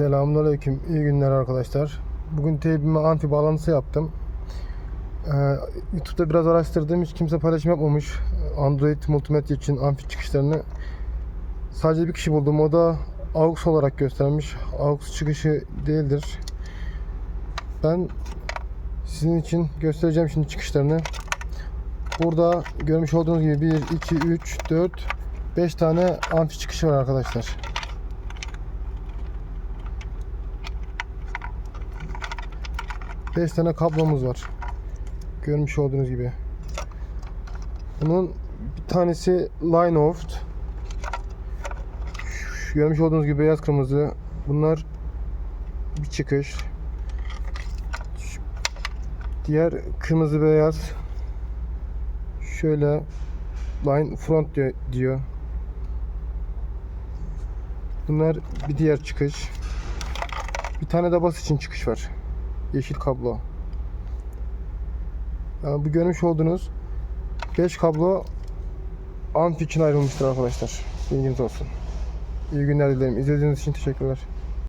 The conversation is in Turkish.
Selamünaleyküm. İyi günler arkadaşlar. Bugün teybime amfi bağlantısı yaptım. Ee, YouTube'da biraz araştırdım. Hiç kimse paylaşım yapmamış. Android multimedya için amfi çıkışlarını. Sadece bir kişi buldum. O da AUX olarak göstermiş. AUX çıkışı değildir. Ben sizin için göstereceğim şimdi çıkışlarını. Burada görmüş olduğunuz gibi 1, 2, 3, 4, 5 tane amfi çıkışı var arkadaşlar. Beş tane kablomuz var. Görmüş olduğunuz gibi. Bunun bir tanesi line off. Görmüş olduğunuz gibi beyaz kırmızı. Bunlar bir çıkış. Diğer kırmızı beyaz. Şöyle line front diyor. Bunlar bir diğer çıkış. Bir tane de bas için çıkış var yeşil kablo. Yani bu görmüş olduğunuz 5 kablo amp için ayrılmıştır arkadaşlar. Bilginiz olsun. İyi günler dilerim. İzlediğiniz için teşekkürler.